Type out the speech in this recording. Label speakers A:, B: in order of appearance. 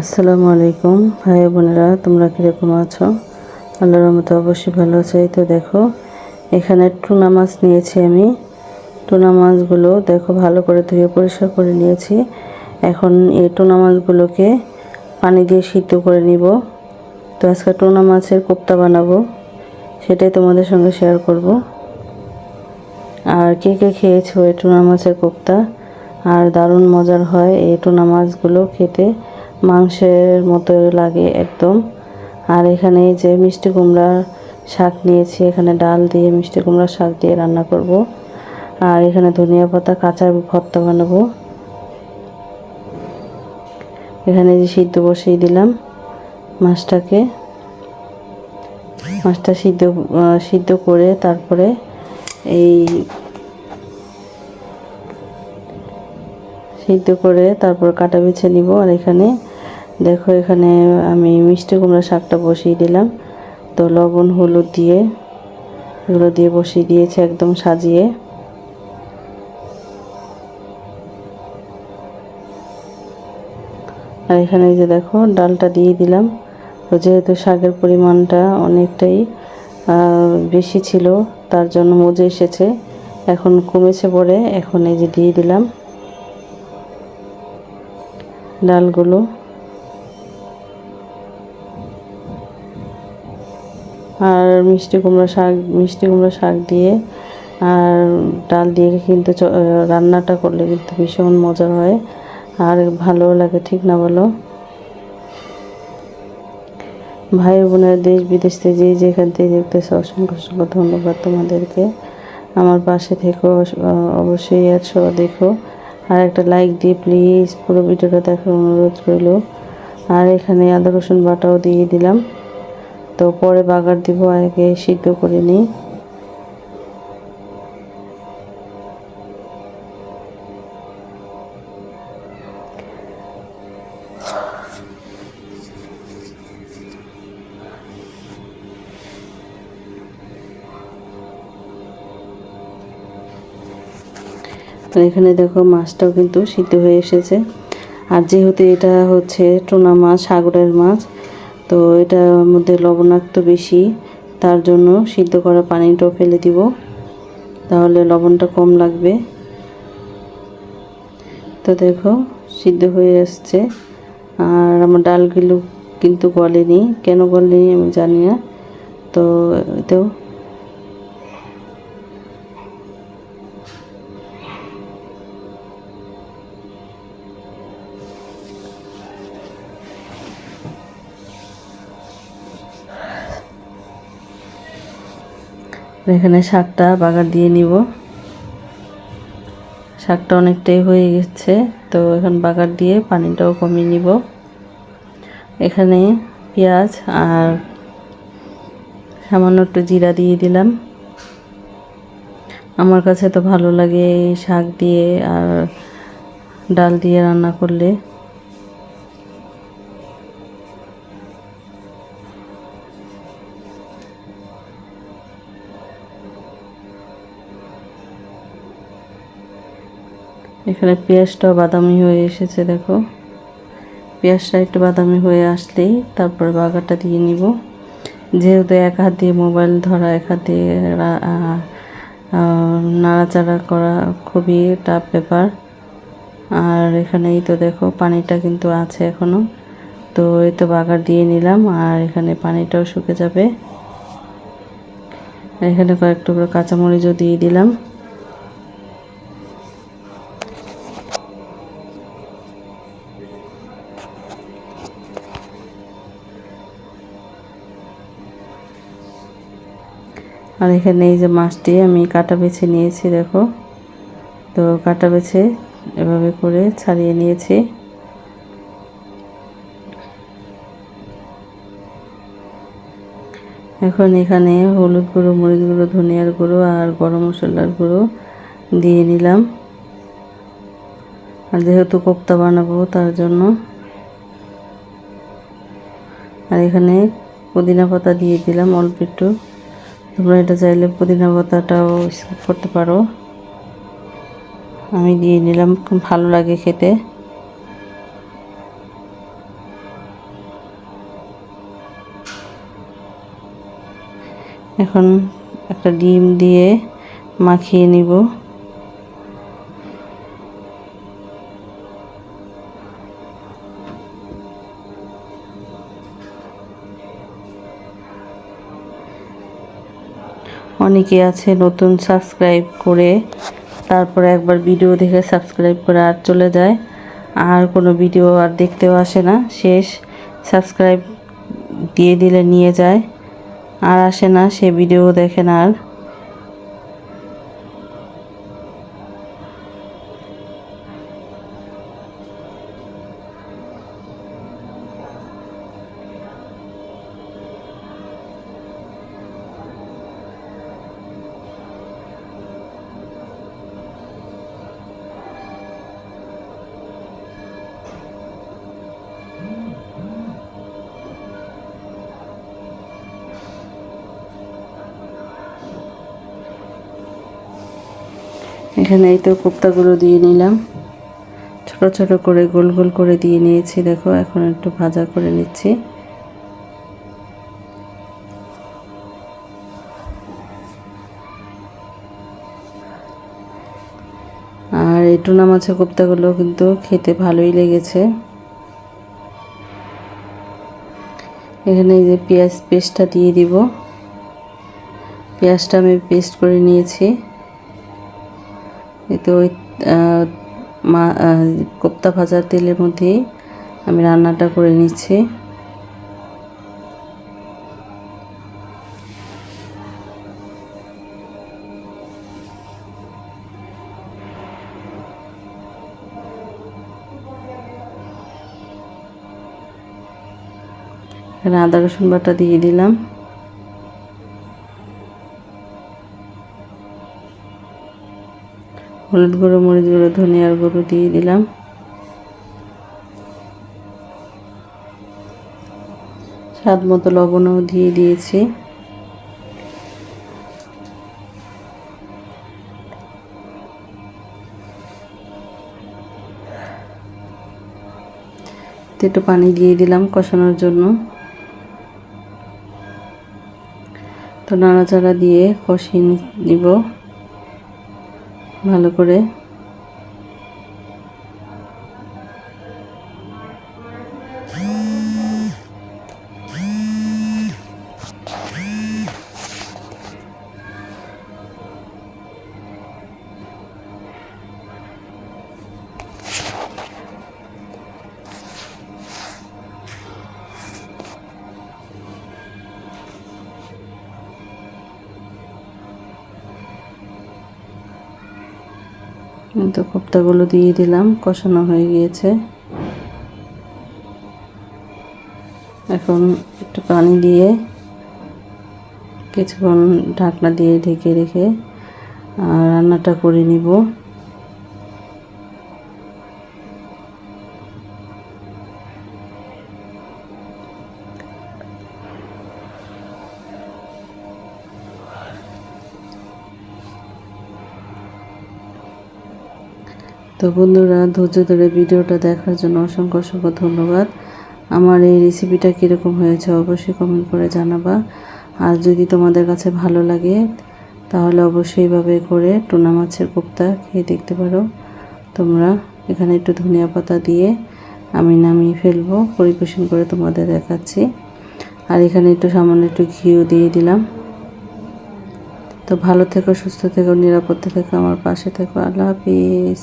A: আসসালামু আলাইকুম। ভাই বোনেরা, তোমরা কীরকম আছো? আল্লাহর মতো অবশ্যই ভালো আছো। এই তো দেখো, এখানে টুনা মাছ নিয়েছি আমি। টুনা মাছগুলো দেখো, ভালো করে ধুয়ে পরিষ্কার করে নিয়েছি। এখন এই টুনা মাছগুলোকে পানি দিয়ে সিদ্ধ করে নিব। তো আজকে টুনা মাছের কোপ্তা বানাবো, সেটাই তোমাদের সঙ্গে শেয়ার করব। আর কে কে খেয়েছো এই টুনা মাছের কোপ্তা? আর দারুণ মজার হয় এই টুনা মাছগুলো খেতে। মাংসের মতো লাগে একদম। আর এখানে যে মিষ্টি কুমড়ার শাক নিয়েছি, এখানে ডাল দিয়ে মিষ্টি কুমড়ার শাক দিয়ে রান্না করব। আর এখানে ধনিয়া পাতা, কাঁচা ভর্তা বানাবো। এখানে যে সিদ্ধ বসিয়ে দিলাম মাছটাকে। মাছটা সিদ্ধ সিদ্ধ করে তারপরে এই সিদ্ধ করে তারপর কাটা বেছে নিব। আর এখানে দেখো, এখানে আমি মিষ্টি কুমড়া শাকটা বসিয়ে দিলাম। তো লবণ, হলুদ দিয়ে, এগুলো দিয়ে বসিয়ে দিয়েছে একদম সাজিয়ে। আর এখানে যে দেখো, ডালটা দিয়ে দিলাম। তো যেহেতু শাকের পরিমাণটা অনেকটাই বেশি ছিল, তার জন্য মজে এসেছে, এখন কমেছে পরে, এখন এই যে দিয়ে দিলাম। ডালগুলো আর মিষ্টি কুমড়া শাক, মিষ্টি কুমড়া শাক দিয়ে আর ডাল দিয়ে কিন্তু রান্নাটা করলে কিন্তু ভীষণ মজা হয়। আর ভালো লাগে, ঠিক না বলো? ভাই বোনের দেশ বিদেশ থেকে যে যেখান থেকে দেখতেছে, অসংখ্য অসংখ্য ধন্যবাদ তোমাদেরকে। আমার পাশে থেকো অবশ্যই একশো দেখো। আর একটা লাইক দিয়ে প্লিজ পুরো ভিডিওটা দেখার অনুরোধ রইল। আর এখানে আদা রসুন বাটাও দিয়ে দিলাম। তো পরে বাগার দিব, আগে সিদ্ধ করে নিই। আর এখানে দেখো মাছটাও কিন্তু সিদ্ধ হয়ে এসেছে। আর যেহেতু এটা হচ্ছে টোনা মাছ সাগরের মাছ তো এটার মধ্যে লবণাক্ত বেশি, তার জন্য সিদ্ধ করা পানিটাও ফেলে দিব। তাহলে লবণটা কম লাগবে। তো দেখো, সিদ্ধ হয়ে আসছে। আর আমার ডালগুলো কিন্তু গলেনি। কেন গলেনি আমি জানি না। তো তো এখানে শাকটা বাগার দিয়ে নিব। শাকটা অনেকটাই হয়ে গেছে, তো এখন বাগার দিয়ে পানিটাও কমিয়ে নিব। এখানে পেঁয়াজ আর সামান্য একটু জিরা দিয়ে দিলাম। আমার কাছে তো ভালো লাগে শাক দিয়ে আর ডাল দিয়ে রান্না করলে। এখানে পেঁয়াজটাও বাদামি হয়ে এসেছে, দেখো। পেঁয়াজটা একটু বাদামি হয়ে আসলেই তারপরে বাগারটা দিয়ে নিব। যেহেতু এক হাত দিয়ে মোবাইল ধরা, এক হাত দিয়ে নাড়াচাড়া করা খুবই টাফ ব্যাপার। আর এখানেই তো দেখো পানিটা কিন্তু আছে এখনও। তো এই তো বাগার দিয়ে নিলাম, আর এখানে পানিটাও শুকে যাবে। এখানে কয়েক কাঁচামরিচও দিয়ে দিলাম। আর এখানে এই যে মাছটি আমি কাটা বেছে নিয়েছি, দেখো। তো কাটা বেছে এভাবে করে ছাড়িয়ে নিয়েছি। এখন এখানে হলুদ গুঁড়ো, মরিচ গুঁড়ো, ধনিয়ার গুঁড়ো আর গরম মশলার গুঁড়ো দিয়ে নিলাম। আর যেহেতু কোপ্তা বানাবো তার জন্য। আর এখানে পুদিনা পাতা দিয়ে দিলাম অল্প একটু। তোমরা এটা চাইলে পুদিনা পাতাটাও স্কিপ করতে পারো। আমি দিয়ে নিলাম, খুব ভালো লাগে খেতে। এখন একটা ডিম দিয়ে মাখিয়ে নিব। অনেকে আছে নতুন সাবস্ক্রাইব করে, তারপরে একবার ভিডিও দেখে সাবস্ক্রাইব করে আর চলে যায়। আর কোনো ভিডিও আর দেখতেও আসে না, শেষ। সাবস্ক্রাইব দিয়ে দিলে নিয়ে যায়। আর আসে না, সে ভিডিও দেখে না আর। এখানে এই তো কোপ্তাগুলো দিয়ে নিলাম। ছোট ছোট করে গোল গোল করে দিয়ে নিয়েছি, দেখো এখন একটু ভাজা করে নিচ্ছি। আর এই টুনা মাছের কোপ্তাগুলো কিন্তু খেতে ভালোই লেগেছে। এখানে এই যে পেঁয়াজ পেস্টটা দিয়ে দিব। পেঁয়াজটা আমি পেস্ট করে নিয়েছি। এতে ওই মা কোপ্তা ভাজার তেলের মধ্যেই আমি রান্নাটা করে নিচ্ছি। এখানে আদা রসুন বাটা দিয়ে দিলাম। হলুদ গুঁড়ো, মরিচ গুঁড়ো ধনিয়ার গুঁড়ো দিয়ে দিলাম। স্বাদ মতো লবণও দিয়ে দিয়েছি। একটু পানি দিয়ে দিলাম কষানোর জন্য। তো নাড়াচাড়া দিয়ে কষিয়ে নিব। ভালো করে তো কোপ্তাগুলো দিয়ে দিলাম, কষানো হয়ে গিয়েছে। এখন একটু পানি দিয়ে কিছুক্ষণ ঢাকনা দিয়ে ঢেকে রেখে রান্নাটা করে নিব। তো বন্ধুরা, ধৈর্য ধরে ভিডিওটা দেখার জন্য অসংখ্য অসংখ্য ধন্যবাদ। আমার এই রেসিপিটা কীরকম হয়েছে অবশ্যই কমেন্ট করে জানাবা। আর যদি তোমাদের কাছে ভালো লাগে, তাহলে অবশ্যই এইভাবে করে টুনা মাছের কোপ্তা খেয়ে দেখতে পারো। তোমরা এখানে একটু ধনিয়া পাতা দিয়ে আমি নামিয়ে ফেলব, পরিবেশন করে তোমাদের দেখাচ্ছি। আর এখানে একটু সামান্য একটু ঘিও দিয়ে দিলাম। তো ভালো থেকো, সুস্থ থেকো, নিরাপদ থেকো, আমার পাশে থেকো। আল্লাহ হাফিজ।